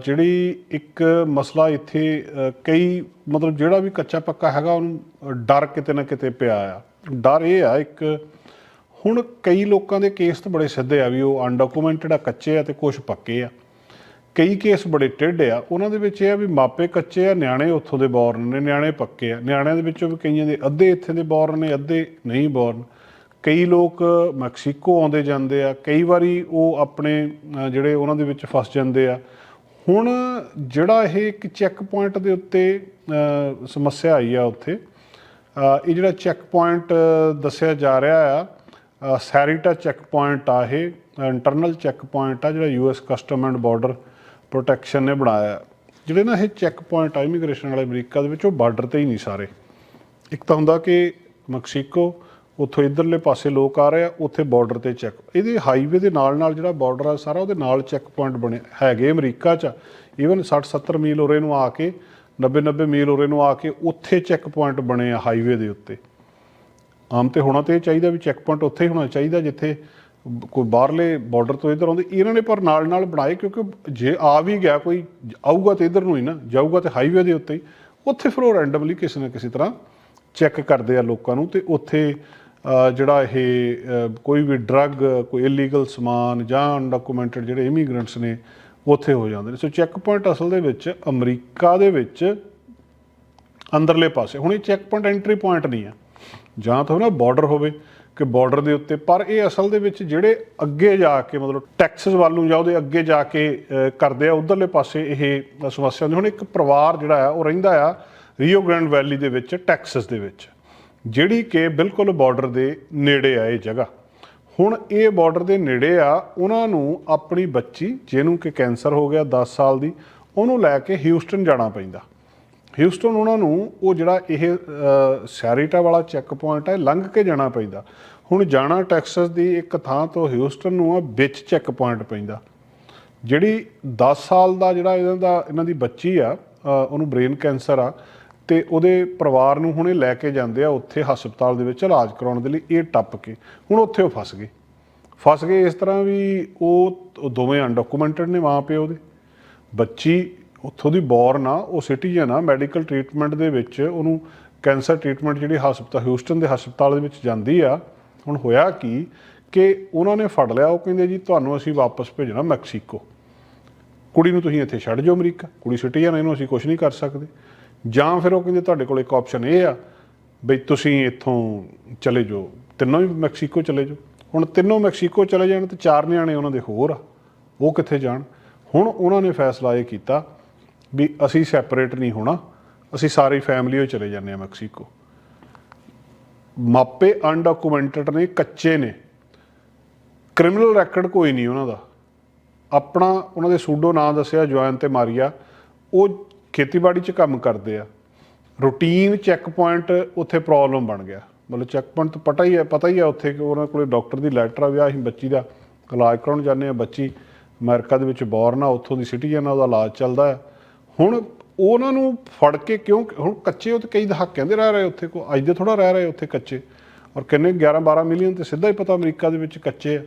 ਜਿਹੜੀ ਇੱਕ ਮਸਲਾ ਇੱਥੇ ਕਈ, ਮਤਲਬ ਜਿਹੜਾ ਵੀ ਕੱਚਾ ਪੱਕਾ ਹੈਗਾ, ਉਹਨੂੰ ਡਰ ਕਿਤੇ ਨਾ ਕਿਤੇ ਪਿਆ ਆ। ਡਰ ਇਹ ਆ, ਇੱਕ, ਹੁਣ ਕਈ ਲੋਕਾਂ ਦੇ ਕੇਸ ਤਾਂ ਬੜੇ ਸਿੱਧੇ ਆ ਵੀ ਉਹ ਅਨਡਾਕੂਮੈਂਟਡ ਆ, ਕੱਚੇ ਆ ਤੇ ਕੁਝ ਪੱਕੇ ਆ। ਕਈ ਕੇਸ ਬੜੇ ਟੇਢੇ ਆ, ਉਹਨਾਂ ਦੇ ਵਿੱਚ ਇਹ ਆ ਵੀ ਮਾਪੇ ਕੱਚੇ ਆ, ਨਿਆਣੇ ਉੱਥੋਂ ਦੇ ਬੌਰਨ ਨੇ, ਨਿਆਣੇ ਪੱਕੇ ਆ। ਨਿਆਣਿਆਂ ਦੇ ਵਿੱਚੋਂ ਵੀ ਕਈਆਂ ਦੇ ਅੱਧੇ ਇੱਥੇ ਦੇ ਬੌਰਨ ਨੇ, ਅੱਧੇ ਨਹੀਂ ਬੌਰਨ ਕਈ ਲੋਕ ਮੈਕਸੀਕੋ ਆਉਂਦੇ ਜਾਂਦੇ ਆ, ਕਈ ਵਾਰੀ ਉਹ ਆਪਣੇ ਜਿਹੜੇ ਉਹਨਾਂ ਦੇ ਵਿੱਚ ਫਸ ਜਾਂਦੇ ਆ। ਹੁਣ ਜਿਹੜਾ ਇਹ ਇੱਕ ਚੈੱਕ ਪੁਆਇੰਟ ਦੇ ਉੱਤੇ ਸਮੱਸਿਆ ਆਈ ਆ ਉੱਥੇ ਇਹ ਜਿਹੜਾ ਚੈੱਕ ਪੁਆਇੰਟ ਦੱਸਿਆ ਜਾ ਰਿਹਾ ਆ ਸੈਰੀਟਾ ਚੈੱਕ ਪੁਆਇੰਟ ਆ ਇਹ ਇੰਟਰਨਲ ਚੈੱਕ ਪੁਆਇੰਟ ਆ ਜਿਹੜਾ US custom and border protection ਨੇ ਬਣਾਇਆ। ਜਿਹੜੇ ਨਾ ਇਹ ਚੈੱਕ ਪੁਆਇੰਟ ਆ ਇਮੀਗ੍ਰੇਸ਼ਨ ਵਾਲੇ ਅਮਰੀਕਾ ਦੇ ਵਿੱਚ, ਉਹ ਬਾਰਡਰ ਤੇ ਹੀ ਨਹੀਂ ਸਾਰੇ। ਇੱਕ ਤਾਂ ਹੁੰਦਾ ਕਿ ਮੈਕਸੀਕੋ ਉੱਥੋਂ ਇਧਰਲੇ ਪਾਸੇ ਲੋਕ ਆ ਰਹੇ ਆ, ਉੱਥੇ ਬਾਰਡਰ ਤੇ ਚੈੱਕ ਇਹਦੇ ਹਾਈਵੇ ਦੇ ਨਾਲ ਨਾਲ ਜਿਹੜਾ ਬਾਰਡਰ ਆ ਸਾਰਾ, ਉਹਦੇ ਨਾਲ ਚੈੱਕ ਪੁਆਇੰਟ ਬਣੇ ਹੈਗੇ ਅਮਰੀਕਾ 'ਚ। ਈਵਨ 60 70 ਮੀਲ ਉਰੇ ਨੂੰ ਆ ਕੇ 90 90 ਮੀਲ ਉਰੇ ਨੂੰ ਆ ਕੇ, ਉੱਥੇ ਚੈੱਕ ਪੁਆਇੰਟ ਬਣੇ ਆ ਹਾਈਵੇ ਦੇ ਉੱਤੇ। ਆਮ ਤੇ ਹੋਣਾ ਤੇ ਇਹ ਚਾਹੀਦਾ ਵੀ ਚੈੱਕ ਪੁਆਇੰਟ ਉੱਥੇ ਹੀ ਹੋਣਾ ਚਾਹੀਦਾ, ਜਿੱਥੇ ਕੋਈ ਬਾਹਰਲੇ ਬਾਰਡਰ ਤੋਂ ਇਧਰ ਆਉਂਦੇ, ਇਹਨਾਂ ਨੇ ਪਰ ਨਾਲ ਨਾਲ ਬਣਾਏ ਕਿਉਂਕਿ ਜੇ ਆ ਵੀ ਗਿਆ ਕੋਈ, ਆਊਗਾ ਤੇ ਇਧਰ ਨੂੰ ਹੀ ਨਾ, ਜਾਊਗਾ ਤੇ ਹਾਈਵੇ ਦੇ ਉੱਤੇ ਹੀ, ਉੱਥੇ ਫਿਰ ਉਹ ਰੈਂਡਮਲੀ ਕਿਸੇ ਨਾ ਕਿਸੇ ਤਰ੍ਹਾਂ ਚੈੱਕ ਕਰਦੇ ਆ ਲੋਕਾਂ ਨੂੰ ਤੇ ਉੱਥੇ ਜਿਹੜਾ ਇਹ ਕੋਈ ਵੀ ਡਰੱਗ ਕੋਈ ਇਲੀਗਲ ਸਮਾਨ ਜਾਂ ਅਨਡਾਕੂਮੈਂਟਡ ਜਿਹੜੇ ਇਮੀਗ੍ਰੈਂਟਸ ਨੇ, ਉੱਥੇ ਹੋ ਜਾਂਦੇ ਨੇ। ਸੋ ਚੈੱਕ ਪੁਆਇੰਟ ਅਸਲ ਦੇ ਵਿੱਚ ਅਮਰੀਕਾ ਦੇ ਵਿੱਚ ਅੰਦਰਲੇ ਪਾਸੇ, ਹੁਣ ਇਹ ਚੈੱਕ ਪੁਆਇੰਟ ਐਂਟਰੀ ਪੁਆਇੰਟ ਨਹੀਂ ਆ। ਜਾਂ ਤਾਂ ਨਾ ਬਾਰਡਰ ਹੋਵੇ ਕਿ ਬਾਰਡਰ ਦੇ ਉੱਤੇ, ਪਰ ਇਹ ਅਸਲ ਦੇ ਵਿੱਚ ਜਿਹੜੇ ਅੱਗੇ ਜਾ ਕੇ ਮਤਲਬ ਟੈਕਸਸ ਵੱਲ ਨੂੰ ਜਾਂ ਉਹਦੇ ਅੱਗੇ ਜਾ ਕੇ ਕਰਦੇ ਆ, ਉਧਰਲੇ ਪਾਸੇ ਇਹ ਸਮੱਸਿਆ ਹੁੰਦੀ। ਹੁਣ ਇੱਕ ਪਰਿਵਾਰ ਜਿਹੜਾ ਆ, ਉਹ ਰਹਿੰਦਾ ਆ ਰੀਓ ਗ੍ਰੈਂਡ ਵੈਲੀ ਦੇ ਵਿੱਚ ਟੈਕਸਸ ਦੇ ਵਿੱਚ, ਜਿਹੜੀ ਕਿ ਬਿਲਕੁਲ ਬਾਰਡਰ ਦੇ ਨੇੜੇ ਆ ਇਹ ਜਗ੍ਹਾ। ਹੁਣ ਇਹ ਬਾਰਡਰ ਦੇ ਨੇੜੇ ਆ, ਉਹਨਾਂ ਨੂੰ ਆਪਣੀ ਬੱਚੀ, ਜਿਹਨੂੰ ਕਿ ਕੈਂਸਰ ਹੋ ਗਿਆ 10 ਸਾਲ ਦੀ, ਉਹਨੂੰ ਲੈ ਕੇ ਹਿਊਸਟਨ ਜਾਣਾ ਪੈਂਦਾ। ਹਿਊਸਟਨ ਉਹਨਾਂ ਨੂੰ ਉਹ ਜਿਹੜਾ ਇਹ ਸੈਰੀਟਾ ਵਾਲਾ ਚੈੱਕ ਪੁਆਇੰਟ ਹੈ, ਲੰਘ ਕੇ ਜਾਣਾ ਪੈਂਦਾ। ਹੁਣ ਜਾਣਾ ਟੈਕਸਸ ਦੀ ਇੱਕ ਥਾਂ ਤੋਂ ਹਿਊਸਟਨ ਨੂੰ ਆ, ਵਿੱਚ ਚੈੱਕ ਪੁਆਇੰਟ ਪੈਂਦਾ। ਜਿਹੜੀ 10 ਸਾਲ ਦਾ ਜਿਹੜਾ ਇਹਨਾਂ ਦਾ, ਇਹਨਾਂ ਦੀ ਬੱਚੀ ਆ ਉਹਨੂੰ ਬ੍ਰੇਨ ਕੈਂਸਰ ਆ, ਤੇ ਉਹਦੇ ਪਰਿਵਾਰ ਨੂੰ ਹੁਣੇ ਲੈ ਕੇ ਜਾਂਦੇ ਆ, ਉੱਥੇ ਹਸਪਤਾਲ ਦੇ ਵਿੱਚ ਇਲਾਜ ਕਰਾਉਣ ਦੇ ਲਈ ਇਹ ਟੱਪ ਕੇ। ਹੁਣ ਉੱਥੇ ਉਹ ਫਸ ਗਏ। ਫਸ ਗਏ ਇਸ ਤਰ੍ਹਾਂ ਵੀ ਉਹ ਉਹ ਦੋਵੇਂ ਅਨਡਾਕੂਮੈਂਟਡ ਨੇ ਮਾਂ ਪਿਓ ਦੇ। ਬੱਚੀ ਉੱਥੋਂ ਦੀ ਬੌਰਨ ਆ, ਉਹ ਸਿਟੀਜ਼ਨ ਆ, ਮੈਡੀਕਲ ਟ੍ਰੀਟਮੈਂਟ ਦੇ ਵਿੱਚ ਉਹਨੂੰ ਕੈਂਸਰ ਟ੍ਰੀਟਮੈਂਟ ਜਿਹੜੀ ਹਸਪਤਾਲ ਹਿਊਸਟਨ ਦੇ ਹਸਪਤਾਲ ਦੇ ਵਿੱਚ ਜਾਂਦੀ ਆ, ਹੁਣ ਹੋਇਆ ਕੀ ਕਿ ਉਹਨਾਂ ਨੇ ਫੜ ਲਿਆ, ਉਹ ਕਹਿੰਦੇ ਜੀ, ਤੁਹਾਨੂੰ ਅਸੀਂ ਵਾਪਸ ਭੇਜਣਾ ਮੈਕਸੀਕੋ। ਕੁੜੀ ਨੂੰ ਤੁਸੀਂ ਇੱਥੇ ਛੱਡ ਜਾਓ ਅਮਰੀਕਾ। ਕੁੜੀ ਸਿਟੀਜ਼ਨ ਇਹਨੂੰ ਅਸੀਂ ਕੁਝ ਨਹੀਂ ਕਰ ਸਕਦੇ। ਜਾਂ ਫਿਰ ਉਹ ਕਹਿੰਦੇ, ਤੁਹਾਡੇ ਕੋਲ ਇੱਕ ਆਪਸ਼ਨ ਇਹ ਆ ਬਈ ਤੁਸੀਂ ਇੱਥੋਂ ਚਲੇ ਜਾਓ। ਤਿੰਨੋਂ ਹੀ ਮੈਕਸੀਕੋ ਚਲੇ ਜਾਓ। ਹੁਣ ਤਿੰਨੋਂ ਮੈਕਸੀਕੋ ਚਲੇ ਜਾਣ ਤੇ ਚਾਰ ਨਿਆਣੇ ਉਹਨਾਂ ਦੇ ਹੋਰ ਆ। ਉਹ ਕਿੱਥੇ ਜਾਣ? ਹੁਣ ਉਹਨਾਂ ਨੇ ਫੈਸਲਾ ਇਹ ਕੀਤਾ ਵੀ ਅਸੀਂ ਸੈਪਰੇਟ ਨਹੀਂ ਹੋਣਾ, ਅਸੀਂ ਸਾਰੀ ਫੈਮਿਲੀ ਉਹ ਚਲੇ ਜਾਂਦੇ ਆ ਮੈਕਸੀਕੋ। ਮਾਪੇ ਅਨਡਾਕੂਮੈਂਟਡ ਨੇ, ਕੱਚੇ ਨੇ। ਕ੍ਰਿਮੀਨਲ ਰੈਕੋਰਡ ਕੋਈ ਨਹੀਂ ਉਹਨਾਂ ਦਾ। ਆਪਣਾ ਉਹਨਾਂ ਦੇ ਸੂਡੋ ਨਾਂ ਦੱਸਿਆ, ਜੋਇਨ ਤੇ ਮਾਰੀਆ। ਉਹ ਖੇਤੀਬਾੜੀ 'ਚ ਕੰਮ ਕਰਦੇ ਆ। ਰੂਟੀਨ ਚੈੱਕ ਪੁਆਇੰਟ ਉੱਥੇ ਪ੍ਰੋਬਲਮ ਬਣ ਗਿਆ। ਮਤਲਬ ਚੈੱਕ ਪੁਆਇੰਟ ਤੋਂ ਪਤਾ ਹੀ ਹੈ, ਪਤਾ ਹੀ ਹੈ ਉੱਥੇ ਕਿ ਉਹਨਾਂ ਕੋਲੇ ਡਾਕਟਰ ਦੀ ਲੈਟਰ ਆ ਵੀ ਆਹ ਅਸੀਂ ਬੱਚੀ ਦਾ ਇਲਾਜ ਕਰਾਉਣ ਜਾਂਦੇ ਆ ਬੱਚੀ ਅਮਰੀਕਾ ਦੇ ਵਿੱਚ ਬੋਰਨ ਆ, ਉੱਥੋਂ ਦੀ ਸਿਟੀਜ਼ਨ ਆ ਉਹਦਾ ਇਲਾਜ ਚੱਲਦਾ ਹੈ। ਹੁਣ ਉਹਨਾਂ ਨੂੰ ਫੜ ਕੇ ਕਿਉਂ, ਹੁਣ ਕੱਚੇ ਉਹ ਤੇ ਕਈ ਦਹਾਕ ਕਹਿੰਦੇ ਰਹਿ ਰਹੇ ਉੱਥੇ ਕੋ, ਅੱਜ ਦੇ ਥੋੜਾ ਰਹਿ ਰਹੇ ਉੱਥੇ ਕੱਚੇ। ਔਰ ਕਿੰਨੇ 11 12 ਮਿਲੀਅਨ ਤੇ ਸਿੱਧਾ ਹੀ ਪਤਾ ਅਮਰੀਕਾ ਦੇ ਵਿੱਚ ਕੱਚੇ ਆ।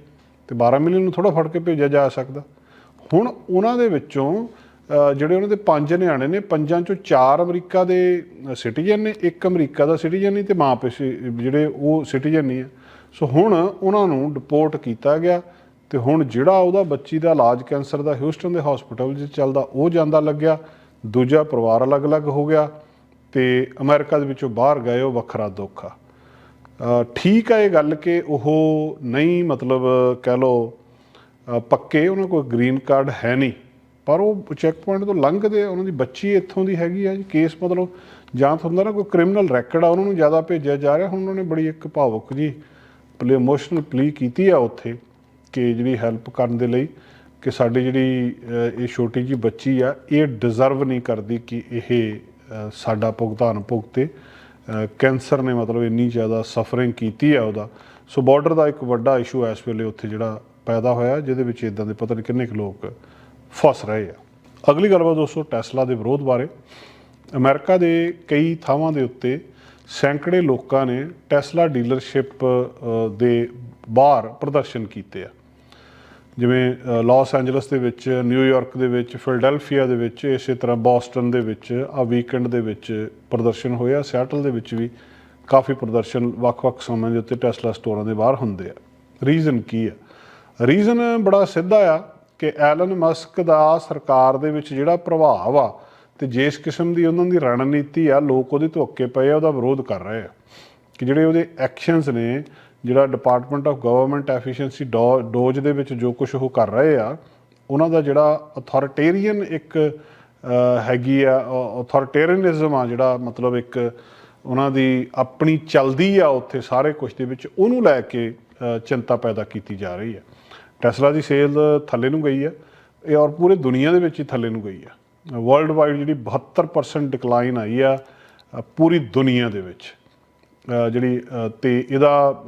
ਤੇ 12 ਮਿਲੀਅਨ ਨੂੰ ਥੋੜਾ ਫੜ ਕੇ ਭੇਜਿਆ ਜਾ ਸਕਦਾ। ਹੁਣ ਉਹਨਾਂ ਦੇ ਵਿੱਚੋਂ ਜਿਹੜੇ ਉਹਨਾਂ ਦੇ ਪੰਜ ਨਿਆਣੇ ਨੇ, ਪੰਜਾਂ ਚੋਂ ਚਾਰ ਅਮਰੀਕਾ ਦੇ ਸਿਟੀਜ਼ਨ ਨੇ, ਇੱਕ ਅਮਰੀਕਾ ਦਾ ਸਿਟੀਜ਼ਨ ਨਹੀਂ ਤੇ ਮਾਂ ਪਿਓ ਸੀ- ਜਿਹੜੇ ਉਹ ਸਿਟੀਜ਼ਨ ਨਹੀਂ ਆ। ਸੋ ਹੁਣ ਉਹਨਾਂ ਨੂੰ ਡਿਪੋਰਟ ਕੀਤਾ ਗਿਆ ਤੇ ਹੁਣ ਜਿਹੜਾ ਉਹਦਾ ਬੱਚੀ ਦਾ ਇਲਾਜ ਕੈਂਸਰ ਦਾ, ਹਿਊਸਟਨ ਦੇ ਹਸਪੀਟਲ 'ਚ ਚੱਲਦਾ, ਉਹ ਜਾਂਦਾ ਲੱਗਿਆ। ਦੂਜਾ ਪਰਿਵਾਰ ਅਲੱਗ-ਅਲੱਗ ਹੋ ਗਿਆ ਤੇ ਅਮਰੀਕਾ ਦੇ ਵਿੱਚੋਂ ਬਾਹਰ ਗਏ ਉਹ ਵੱਖਰਾ ਦੁੱਖ ਆ। ਠੀਕ ਆ ਇਹ ਗੱਲ ਕਿ ਉਹ ਨਹੀਂ ਮਤਲਬ ਕਹਿ ਲਓ ਪੱਕੇ ਉਹਨਾਂ ਕੋਲ ਗ੍ਰੀਨ ਕਾਰਡ ਹੈ ਨਹੀਂ ਪਰ ਉਹ ਚੈੱਕ ਪੁਆਇੰਟ ਤੋਂ ਲੰਘਦੇ ਆ, ਉਹਨਾਂ ਦੀ ਬੱਚੀ ਇੱਥੋਂ ਦੀ ਹੈਗੀ ਆ ਜੀ ਕੇਸ ਮਤਲਬ ਜਾਂ ਤਾਂ ਹੁੰਦਾ ਨਾ ਕੋਈ ਕ੍ਰਿਮੀਨਲ ਰੈਕਡ ਆ ਉਹਨਾਂ ਨੂੰ ਜ਼ਿਆਦਾ ਭੇਜਿਆ ਜਾ ਰਿਹਾ ਹੁਣ ਉਹਨਾਂ ਨੇ ਬੜੀ ਇੱਕ ਭਾਵੁਕ ਜੀ ਪਲੇ ਇਮੋਸ਼ਨਲ ਪਲੀ ਕੀਤੀ ਆ ਉੱਥੇ ਕਿ ਜਿਹੜੀ ਹੈਲਪ ਕਰਨ ਦੇ ਲਈ। ਕਿ ਸਾਡੀ ਜਿਹੜੀ ਇਹ ਛੋਟੀ ਜੀ ਬੱਚੀ ਆ, ਇਹ ਡਿਜ਼ਰਵ ਨਹੀਂ ਕਰਦੀ ਕਿ ਇਹ ਸਾਡਾ ਭੁਗਤਾਨ ਭੁਗਤੇ। ਕੈਂਸਰ ਨੇ ਮਤਲਬ ਇੰਨੀ ਜ਼ਿਆਦਾ ਸਫਰਿੰਗ ਕੀਤੀ ਆ ਉਹਦਾ। ਸੋ ਬਾਰਡਰ ਦਾ ਇੱਕ ਵੱਡਾ ਇਸ਼ੂ ਇਸ ਵੇਲੇ ਉੱਥੇ ਜਿਹੜਾ ਪੈਦਾ ਹੋਇਆ, ਜਿਹਦੇ ਵਿੱਚ ਇਦਾਂ ਦੇ ਪਤਾ ਨਹੀਂ ਕਿੰਨੇ ਕੁ ਲੋਕ ਫਸ ਰਹੇ ਆ। ਅਗਲੀ ਗੱਲਬਾਤ ਦੋਸਤੋ ਟੈਸਲਾ ਦੇ ਵਿਰੋਧ ਬਾਰੇ। ਅਮਰੀਕਾ ਦੇ ਕਈ ਥਾਵਾਂ ਦੇ ਉੱਤੇ ਸੈਂਕੜੇ ਲੋਕਾਂ ਨੇ ਟੈਸਲਾ ਡੀਲਰਸ਼ਿਪ ਦੇ ਬਾਹਰ ਪ੍ਰਦਰਸ਼ਨ ਕੀਤੇ ਆ। ਜਿਵੇਂ ਅ, ਲਾਸ ਐਂਜਲਸ ਦੇ ਵਿੱਚ ਨਿਊਯਾਰਕ ਦੇ ਵਿੱਚ ਫਿਲਡੈਲਫੀਆ ਦੇ ਵਿੱਚ ਇਸੇ ਤਰ੍ਹਾਂ ਬੋਸਟਨ ਦੇ ਵਿੱਚ ਆ ਵੀਕਐਂਡ ਦੇ ਵਿੱਚ ਪ੍ਰਦਰਸ਼ਨ ਹੋਇਆ। ਸਿਆਟਲ ਦੇ ਵਿੱਚ ਵੀ ਕਾਫੀ ਪ੍ਰਦਰਸ਼ਨ ਵੱਖ-ਵੱਖ ਸਮੇਂ ਦੇ ਉੱਤੇ ਟੈਸਲਾ ਸਟੋਰਾਂ ਦੇ ਬਾਹਰ ਹੁੰਦੇ ਆ। ਰੀਜ਼ਨ ਕੀ ਆ? ਰੀਜ਼ਨ ਬੜਾ ਸਿੱਧਾ ਆ ਕਿ ਐਲਨ ਮਸਕ ਦਾ ਸਰਕਾਰ ਦੇ ਵਿੱਚ ਜਿਹੜਾ ਪ੍ਰਭਾਵ ਆ ਤੇ ਜਿਸ ਕਿਸਮ ਦੀ ਉਹਨਾਂ ਦੀ ਰਣਨੀਤੀ ਆ ਲੋਕ ਉਹਦੇ ਧੋਕੇ ਪਏ ਆ ਉਹਦਾ ਵਿਰੋਧ ਕਰ ਰਹੇ ਆ। ਕਿ ਜਿਹੜੇ ਉਹਦੇ ਐਕਸ਼ਨਸ ਨੇ ਜਿਹੜਾ department of government efficiency DOGE ਦੇ ਵਿੱਚ ਜੋ ਕੁਝ ਉਹ ਕਰ ਰਹੇ ਆ, ਉਹਨਾਂ ਦਾ ਜਿਹੜਾ ਅਥਾਰਟੇਰੀਅਨ ਇੱਕ ਹੈਗੀ ਆ ਅਥਾਰਟੇਰੀਅਨਿਜ਼ਮ ਆ ਜਿਹੜਾ ਮਤਲਬ ਇੱਕ ਉਹਨਾਂ ਦੀ ਆਪਣੀ ਚਲਦੀ ਆ ਉੱਥੇ ਸਾਰੇ ਕੁਝ ਦੇ ਵਿੱਚ, ਉਹਨੂੰ ਲੈ ਕੇ ਚਿੰਤਾ ਪੈਦਾ ਕੀਤੀ ਜਾ ਰਹੀ ਹੈ ਟੈਸਲਾ ਦੀ ਸੇਲ ਥੱਲੇ ਨੂੰ ਗਈ ਹੈ ਇਹ ਔਰ ਪੂਰੇ ਦੁਨੀਆ ਦੇ ਵਿੱਚ ਹੀ ਥੱਲੇ ਨੂੰ ਗਈ ਹੈ ਵਰਲਡ ਵਾਈਡ ਜਿਹੜੀ 72% ਡਿਕਲਾਈਨ ਆਈ ਆ ਪੂਰੀ ਦੁਨੀਆ ਦੇ ਵਿੱਚ। ਜਿਹੜੀ ਅ, ਤੇ ਇਹਦਾ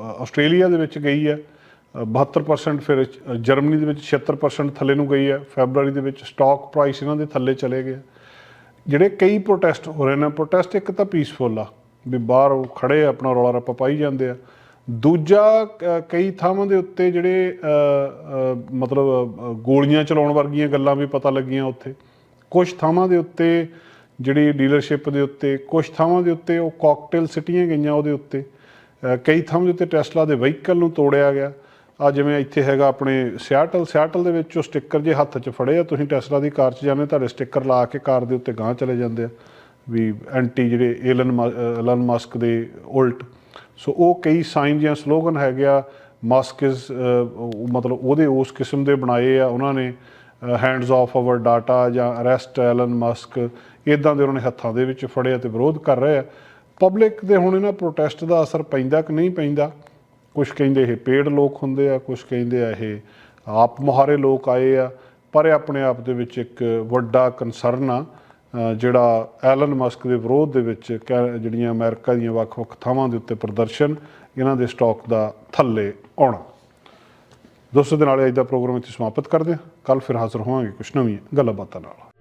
ਆਸਟ੍ਰੇਲੀਆ ਦੇ ਵਿੱਚ ਗਈ ਹੈ। ਅ, 72% ਫਿਰ ਜਰਮਨੀ ਦੇ ਵਿੱਚ 76% ਥੱਲੇ ਨੂੰ ਗਈ ਹੈ। ਫੈਬਰੂਅਰੀ ਦੇ ਵਿੱਚ ਸਟਾਕ ਪ੍ਰਾਈਸ ਇਹਨਾਂ ਦੇ ਥੱਲੇ ਚਲੇ ਗਏ। ਜਿਹੜੇ ਕਈ ਪ੍ਰੋਟੈਸਟ ਹੋ ਰਹੇ ਨੇ ਪ੍ਰੋਟੈਸਟ ਇੱਕ ਤਾਂ ਪੀਸਫੁਲ ਆ ਵੀ ਬਾਹਰ ਉਹ ਖੜੇ ਆਪਣਾ ਰੌਲਾ ਰੱਪਾ ਪਾਈ ਜਾਂਦੇ ਆ। ਦੂਜਾ ਕਈ ਥਾਵਾਂ ਦੇ ਉੱਤੇ ਜਿਹੜੇ ਮਤਲਬ ਗੋਲੀਆਂ ਚਲਾਉਣ ਵਰਗੀਆਂ ਗੱਲਾਂ ਵੀ ਪਤਾ ਲੱਗੀਆਂ ਉੱਥੇ। ਕੁਝ ਥਾਵਾਂ ਦੇ ਉੱਤੇ ਜਿਹੜੀ ਡੀਲਰਸ਼ਿਪ ਦੇ ਉੱਤੇ ਕੁਝ ਥਾਵਾਂ ਦੇ ਉੱਤੇ ਉਹ ਕਾਕਟੇਲ ਸਿਟੀਆਂ ਗਈਆਂ ਉਹਦੇ ਉੱਤੇ। ਕਈ ਥਾਵਾਂ ਦੇ ਉੱਤੇ ਟੈਸਲਾ ਦੇ ਵਹੀਕਲ ਨੂੰ ਤੋੜਿਆ ਗਿਆ। ਆ ਜਿਵੇਂ ਇੱਥੇ ਹੈਗਾ ਆਪਣੇ ਸਿਆਟਲ ਸਿਆਟਲ ਦੇ ਵਿੱਚ ਉਹ ਸਟicker ਜੇ ਹੱਥ 'ਚ ਫੜੇ ਆ। ਤੁਸੀਂ ਟੈਸਲਾ ਦੀ ਕਾਰ 'ਚ ਜਾਂਦੇ ਤੁਹਾਡੇ ਸਟicker ਲਾ ਕੇ ਕਾਰ ਦੇ ਉੱਤੇ ਗਾਂਹ ਚਲੇ ਜਾਂਦੇ ਆ। ਵੀ ਐਂਟੀ ਜਿਹੜੇ ਏਲਨ ਮ- ਐਲਨ ਮਸਕ ਦੇ ਉਲਟ। ਸੋ ਉਹ ਕਈ ਸਾਈਨ ਜਾਂ ਸਲੋਗਨ ਹੈਗੇ ਆ। ਮਸਕ ਇਜ਼ ਮਤਲਬ ਉਹਦੇ ਉਸ ਕਿਸਮ ਦੇ ਬਣਾਏ ਆ। ਉਹਨਾਂ ਨੇ ਹੈਂਡਸ ਆਫ ਆਵਰ ਡਾਟਾ ਜਾਂ ਅਰੈਸਟ ਐਲਨ ਮਸਕ ਇਦਾਂ ਦੇ ਉਹਨਾਂ ਨੇ ਹੱਥਾਂ ਦੇ ਵਿੱਚ ਫੜਿਆ ਤੇ ਵਿਰੋਧ ਕਰ ਰਹੇ ਆ। ਪਬਲਿਕ ਦੇ ਹੁਣ ਇਹਨਾਂ ਪ੍ਰੋਟੈਸਟ ਦਾ ਅਸਰ ਪੈਂਦਾ ਕਿ ਨਹੀਂ ਪੈਂਦਾ? ਕੁਝ ਕਹਿੰਦੇ ਇਹ ਪੇੜ ਲੋਕ ਹੁੰਦੇ ਆ ਕੁਝ ਕਹਿੰਦੇ ਆ ਇਹ ਆਪ ਮੁਹਾਰੇ ਲੋਕ ਆਏ ਆ। ਪਰ ਇਹ ਆਪਣੇ ਆਪ ਦੇ ਵਿੱਚ ਇੱਕ ਵੱਡਾ ਕੰਸਰਨ ਆ ਜਿਹੜਾ ਐਲਨ ਮਸਕ ਦੇ ਵਿਰੋਧ ਦੇ ਵਿੱਚ ਕਹਿ- ਜਿਹੜੀਆਂ ਅਮਰੀਕਾ ਦੀਆਂ ਵੱਖ-ਵੱਖ ਥਾਵਾਂ ਦੇ ਉੱਤੇ ਪ੍ਰਦਰਸ਼ਨ, ਇਹਨਾਂ ਦੇ ਸਟਾਕ ਦਾ ਥੱਲੇ ਆਉਣਾ। ਦੋਸਤੋ, ਦੇ ਨਾਲ ਅੱਜ ਦਾ ਪ੍ਰੋਗਰਾਮ ਇੱਥੇ ਸਮਾਪਤ ਕਰਦੇ ਹਾਂ। ਕੱਲ ਫਿਰ ਹਾਜ਼ਰ ਹੋਵਾਂਗੇ ਕੁਝ ਨਵੀਆਂ ਗੱਲਾਂ ਬਾਤਾਂ ਨਾਲ।